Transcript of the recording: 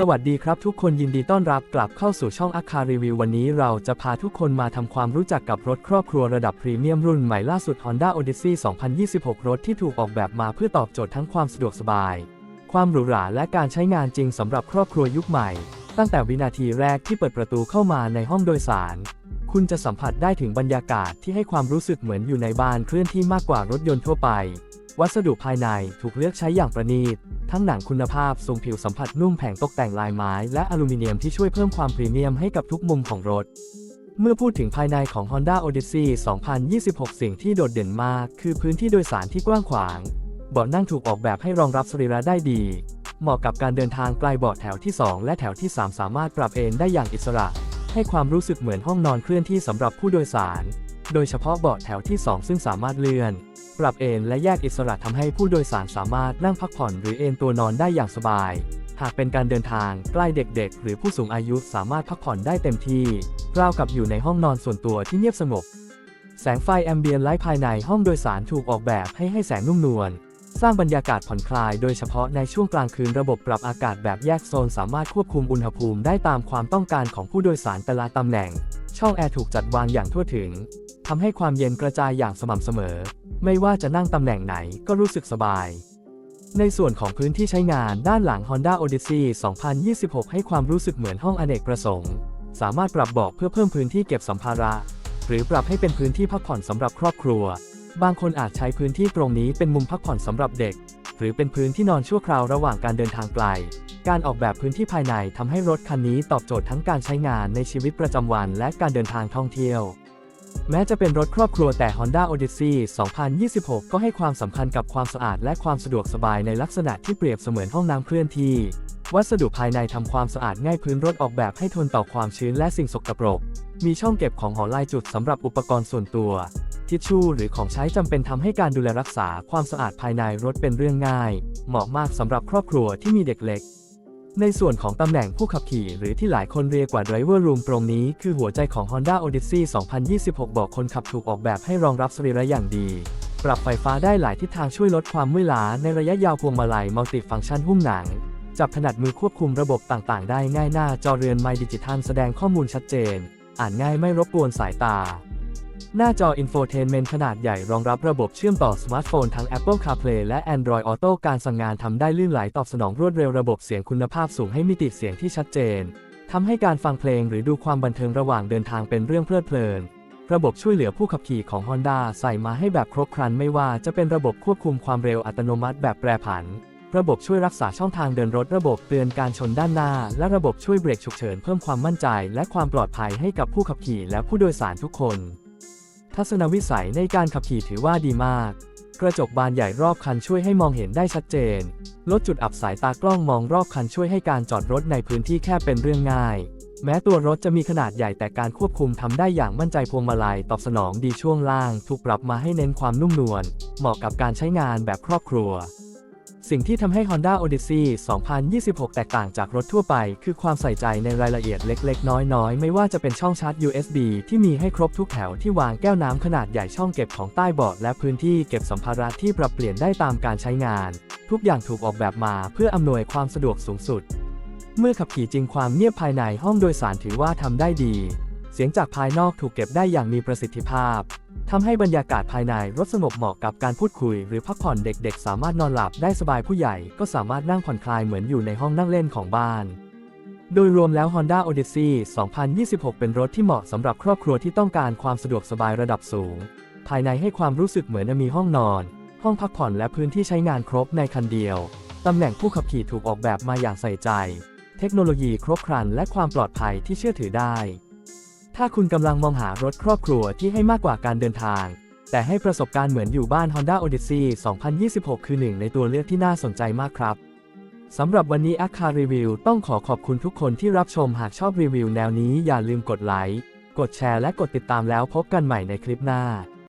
สวัสดีครับทุกคนยินดีต้อนรับกลับเข้าสู่ช่องอาคารีวิววันนี้เราจะพาทุกคนมาทำความรู้จักกับรถครอบครัวระดับพรีเมียมรุ่นใหม่ล่าสุด Honda Odyssey 2026 รถที่ถูกออกแบบมาเพื่อตอบโจทย์ทั้งความสะดวกสบาย ความหรูหราและการใช้งานจริงสำหรับครอบครัวยุคใหม่ ตั้งแต่วินาทีแรกที่เปิดประตูเข้ามาในห้องโดยสาร คุณจะสัมผัสได้ถึงบรรยากาศที่ให้ความรู้สึกเหมือนอยู่ในบ้านเคลื่อนที่มากกว่ารถยนต์ทั่วไป วัสดุภายในถูกเลือกใช้อย่างประณีต ทั้งหนังคุณภาพทรงผิวสัมผัสนุ่มแผงตกแต่งลายไม้และอลูมิเนียมที่ช่วยเพิ่มความพรีเมียมให้กับทุกมุมของรถ เมื่อพูดถึงภายในของ Honda Odyssey 2026 สิ่งที่โดดเด่นมาก คือพื้นที่โดยสารที่กว้างขวาง เบาะนั่งถูกออกแบบให้รองรับสรีระได้ดี เหมาะกับการเดินทางไกลเบาะแถวที่ 2 และแถวที่ 3 สามารถปรับเอนได้อย่างอิสระ ให้ความรู้สึกเหมือนห้องนอนเคลื่อนที่สำหรับผู้โดยสาร โดยเฉพาะเบาะแถวที่ 2 ซึ่งสามารถเลื่อน ปรับเอนและแยกอิสระทำให้ผู้โดยสารสามารถนั่งพักผ่อนหรือเอนตัวนอนได้อย่างสบาย หากเป็นการเดินทางใกล้เด็กๆ หรือผู้สูงอายุสามารถพักผ่อนได้เต็มที่ราวกับอยู่ในห้องนอนส่วนตัวที่เงียบสงบ แสงไฟแอมเบียนไลท์ภายในห้องโดยสารถูกออกแบบให้ให้แสงนุ่มนวลสร้างบรรยากาศผ่อนคลายโดยเฉพาะในช่วงกลางคืนระบบปรับอากาศแบบแยกโซนสามารถควบคุมอุณหภูมิได้ตามความต้องการของผู้โดยสารแต่ละตำแหน่ง ช่องแอร์ถูกจัดวางอย่างทั่วถึงทำให้ความเย็นกระจายอย่างสม่ำเสมอ ไม่ว่าจะนั่งตำแหน่งไหนก็รู้สึกสบาย ในส่วนของพื้นที่ใช้งานด้านหลัง Honda Odyssey 2026 ให้ความรู้สึกเหมือนห้องอเนกประสงค์ สามารถปรับเบาะเพื่อเพิ่มพื้นที่เก็บสัมภาระ หรือปรับให้เป็นพื้นที่พักผ่อนสำหรับครอบครัว บางคนอาจใช้พื้นที่ตรงนี้เป็นมุมพักผ่อนสำหรับเด็ก หรือเป็นพื้นที่นอนชั่วคราวระหว่างการเดินทางไกลการออกแบบพื้นที่ภายในทำให้รถคันนี้ตอบโจทย์ทั้งการใช้งานในชีวิตประจำวันและการเดินทางท่องเที่ยว แม้จะเป็นรถครอบครัวแต่ Honda Odyssey 2026 ก็ให้ความสำคัญกับความสะอาดและความสะดวกสบายในลักษณะที่เปรียบเสมือนห้องน้ำเคลื่อนที่ วัสดุภายในทำความสะอาดง่ายพื้นรถออกแบบให้ทนต่อความชื้นและสิ่งสกปรก มีช่องเก็บของหอลายจุดสำหรับอุปกรณ์ส่วนตัว ทิชชู่หรือของใช้จำเป็นทำให้การดูแลรักษาความสะอาดภายในรถเป็นเรื่องง่าย เหมาะมากสำหรับครอบครัวที่มีเด็กเล็ก ในส่วนของตำแหน่งผู้ขับขี่หรือที่หลายคนเรียกว่า Driver Room ตรงนี้คือหัวใจของ Honda Odyssey 2026 บอกคนขับถูกออกแบบให้รองรับสรีระอย่างดี ปรับไฟฟ้าได้หลายทิศทางช่วยลดความเมื่อยล้าในระยะยาวพวงมาลัยมัลติฟังก์ชันหุ้มหนัง จับถนัดมือควบคุมระบบต่างๆ ได้ง่ายหน้าจอเรือนไมดิจิทัลแสดงข้อมูลชัดเจน อ่านง่ายไม่รบกวนสายตา หน้าจอ Infotainment ขนาดใหญ่รองรับระบบเชื่อมต่อสมาร์ทโฟนทั้ง Apple CarPlay และ Android Auto การสั่งงานทำได้ลื่นไหลตอบสนองรวดเร็วระบบเสียงคุณภาพสูงให้มิติเสียงที่ชัดเจนทำให้การฟังเพลงหรือดูความบันเทิงระหว่างเดินทางเป็นเรื่องเพลิดเพลิน ระบบช่วยเหลือผู้ขับขี่ของ Honda ใส่มาให้แบบครบครันไม่ว่าจะเป็นระบบควบคุมความเร็วอัตโนมัติแบบแปรผัน ระบบช่วยรักษาช่องทางเดินรถระบบเตือนการชนด้านหน้า และระบบช่วยเบรกฉุกเฉินเพิ่มความมั่นใจ และความปลอดภัยให้กับผู้ขับขี่และผู้โดยสารทุกคน ทัศนวิสัยในการขับขี่ถือว่าดีมาก กระจกบานใหญ่รอบคันช่วยให้มองเห็นได้ชัดเจน ลดจุดอับสายตากล้องมองรอบคันช่วยให้การจอดรถในพื้นที่แคบเป็นเรื่องง่าย แม้ตัวรถจะมีขนาดใหญ่แต่การควบคุมทำได้อย่างมั่นใจพวงมาลัยตอบสนองดีช่วงล่าง ถูกปรับมาให้เน้นความนุ่มนวล เหมาะกับการใช้งานแบบครอบครัว สิ่งที่ทำให้ Honda Odyssey 2026 แตกต่างจากรถทั่วไป คือความใส่ใจในรายละเอียดเล็ก ๆ น้อย ๆ ไม่ว่าจะเป็นช่องชาร์จ USB ที่มีให้ครบทุกแถวที่วางแก้วน้ำขนาดใหญ่ช่องเก็บของใต้เบาะและพื้นที่เก็บสัมภาระที่ปรับเปลี่ยนได้ตามการใช้งาน ทุกอย่างถูกออกแบบมาเพื่ออำนวยความสะดวกสูงสุด เมื่อขับขี่จริงความเงียบภายในห้องโดยสารถือว่าทำได้ดี เสียงจากภายนอกถูกเก็บได้อย่างมีประสิทธิภาพ ทำให้บรรยากาศภายในรถสงบเหมาะกับการพูดคุย หรือพักผ่อนเด็กๆ สามารถนอนหลับได้สบายผู้ใหญ่ ก็สามารถนั่งผ่อนคลายเหมือนอยู่ในห้องนั่งเล่นของบ้าน โดยรวมแล้ว Honda Odyssey 2026 เป็นรถที่เหมาะสำหรับครอบครัวที่ต้องการความสะดวกสบายระดับสูง ภายในให้ความรู้สึกเหมือนมีห้องนอน ห้องพักผ่อนและพื้นที่ใช้งานครบในคันเดียวตำแหน่งผู้ขับขี่ถูกออกแบบมาอย่างใส่ใจ เทคโนโลยีครบครันและความปลอดภัยที่เชื่อถือได้ ถ้าคุณกำลังมองหารถครอบครัวที่ให้มากกว่าการเดินทาง แต่ให้ประสบการณ์เหมือนอยู่บ้าน Honda Odyssey 2026 คือหนึ่งในตัวเลือกที่น่าสนใจมากครับสำหรับวันนี้อาคารีวิวต้องขอขอบคุณทุกคนที่รับชมหากชอบรีวิวแนวนี้อย่าลืมกดไลค์ กดแชร์และกดติดตามแล้วพบกันใหม่ในคลิปหน้า